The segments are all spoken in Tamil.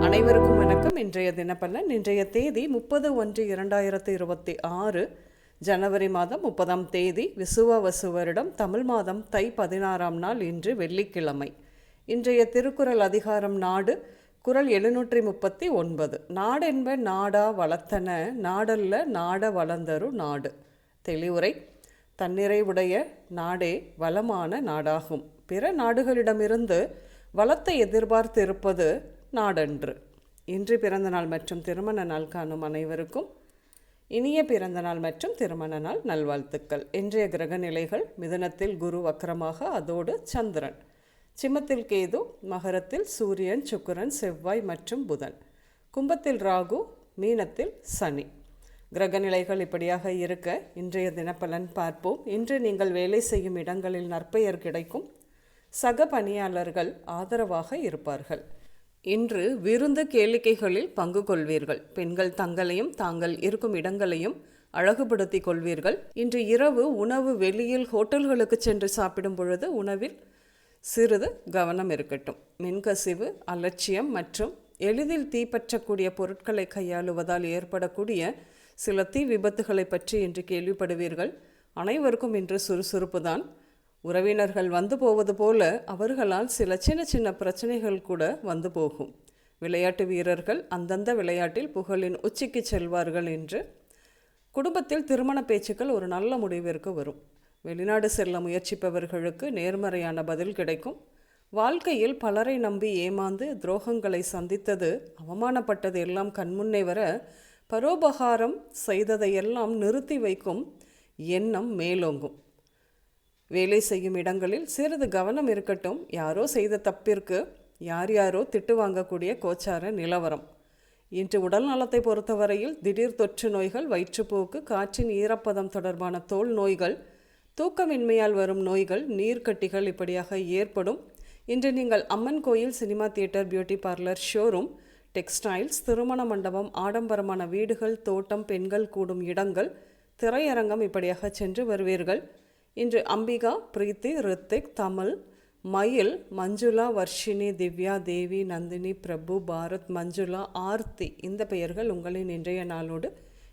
அனைவருக்கும் வணக்கம். இன்றைய தினப்பலன் இன்றைய தேதி முப்பது ஒன்று இரண்டாயிரத்தி இருபத்தி ஆறு ஜனவரி மாதம் முப்பதாம் தேதி விசுவவசு வருடம் தமிழ் மாதம் தை பதினாறாம் நாள் இன்று வெள்ளிக்கிழமை. இன்றைய திருக்குறள் அதிகாரம் நாடு குறள் எழுநூற்றி முப்பத்தி ஒன்பது. நாடென்ப நாடா வளர்த்தன நாடல்ல நாட வளர்ந்தரு நாடு. தெளிவுரை தன்னிறைவுடைய நாடே வளமான நாடாகும். பிற நாடுகளிடமிருந்து வளத்தை எதிர்பார்த்திருப்பது நாடன்று. இன்று பிறந்தநாள் மற்றும் திருமண நாள் காணும் அனைவருக்கும் இனிய பிறந்தநாள் மற்றும் திருமண நாள் நல்வாழ்த்துக்கள். இன்றைய கிரக நிலைகள் குரு வக்கரமாக அதோடு சந்திரன். சிம்மத்தில் கேது மகரத்தில் சூரியன் சுக்கிரன் செவ்வாய் மற்றும் புதன். கும்பத்தில் ராகு மீனத்தில் சனி. கிரகநிலைகள் இப்படியாக இருக்க இன்றைய தினப்பலன் பார்ப்போம். இன்று நீங்கள் வேலை செய்யும் இடங்களில் நற்பெயர் கிடைக்கும். சக பணியாளர்கள் ஆதரவாக இருப்பார்கள். இன்று விருந்து கேளிக்கைகளில் பங்கு கொள்வீர்கள். பெண்கள் தங்களையும் தாங்கள் இருக்கும் இடங்களையும் அழகுபடுத்திக் கொள்வீர்கள். இன்று இரவு உணவு வெளியில் ஹோட்டல்களுக்கு சென்று சாப்பிடும் பொழுது உணவில் சிறிது கவனம் இருக்கட்டும். மின்கசிவு அலட்சியம் மற்றும் எளிதில் தீப்பற்றக்கூடிய பொருட்களை கையாளுவதால் ஏற்படக்கூடிய சில தீ விபத்துகளை பற்றி இன்று கேள்விப்படுவீர்கள். அனைவருக்கும் இன்று சுறுசுறுப்பு தான் உறவினர்கள் வந்து போவது போல அவர்களால் சில சின்ன சின்ன பிரச்சனைகள் கூட வந்து போகும். விளையாட்டு வீரர்கள் அந்தந்த விளையாட்டில் புகழின் உச்சிக்கு செல்வார்கள் என்று குடும்பத்தில் திருமண பேச்சுக்கள் ஒரு நல்ல முடிவிற்கு வரும். வெளிநாடு செல்ல முயற்சிப்பவர்களுக்கு நேர்மறையான பதில் கிடைக்கும். வாழ்க்கையில் பலரை நம்பி ஏமாந்து துரோகங்களை சந்தித்தது அவமானப்பட்டது எல்லாம் கண்முன்னே வர பரோபகாரம் செய்ததையெல்லாம் நிறுத்தி வைக்கும் எண்ணம் மேலோங்கும். வேலை செய்யும் இடங்களில் சிறிது கவனம் இருக்கட்டும். யாரோ செய்த தப்பிற்கு யார் யாரோ திட்டு வாங்கக்கூடிய கோச்சார நிலவரம். இன்று உடல் நலத்தை பொறுத்தவரையில் திடீர் தொற்று நோய்கள் வயிற்றுப்போக்கு காற்றின் ஈரப்பதம் தொடர்பான தோல் நோய்கள் தூக்கமின்மையால் வரும் நோய்கள் நீர்க்கட்டிகள் இப்படியாக ஏற்படும். இன்று நீங்கள் அம்மன் கோயில் cinema theatre beauty parlour showroom textiles திருமண மண்டபம் ஆடம்பரமான வீடுகள் தோட்டம் பெண்கள் கூடும் இடங்கள் திரையரங்கம் இப்படியாக சென்று வருவீர்கள். இன்று அம்பிகா பிரீத்தி ரித்திக் தமிழ் மயில் மஞ்சுளா வர்ஷினி திவ்யா தேவி நந்தினி பிரபு பாரத் மஞ்சுளா ஆர்த்தி இந்த பெயர்கள் உங்களின் இன்றைய நாளோடு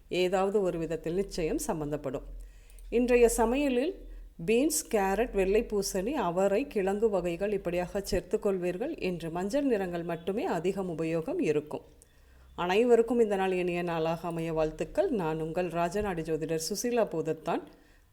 ஏதாவது ஒரு விதத்தில் நிச்சயம் சம்பந்தப்படும். இன்றைய சமையலில் பீன்ஸ் கேரட் வெள்ளை பூசணி அவரை கிழங்கு வகைகள் இப்படியாக சேர்த்துக்கொள்வீர்கள் என்று மஞ்சள் நிறங்கள் மட்டுமே அதிகம் உபயோகம் இருக்கும். அனைவருக்கும் இந்த நாள் இனிய நாளாக அமைய வாழ்த்துக்கள். நான் உங்கள் ராஜநாடி ஜோதிடர் சுசீலா பூதத்தான்.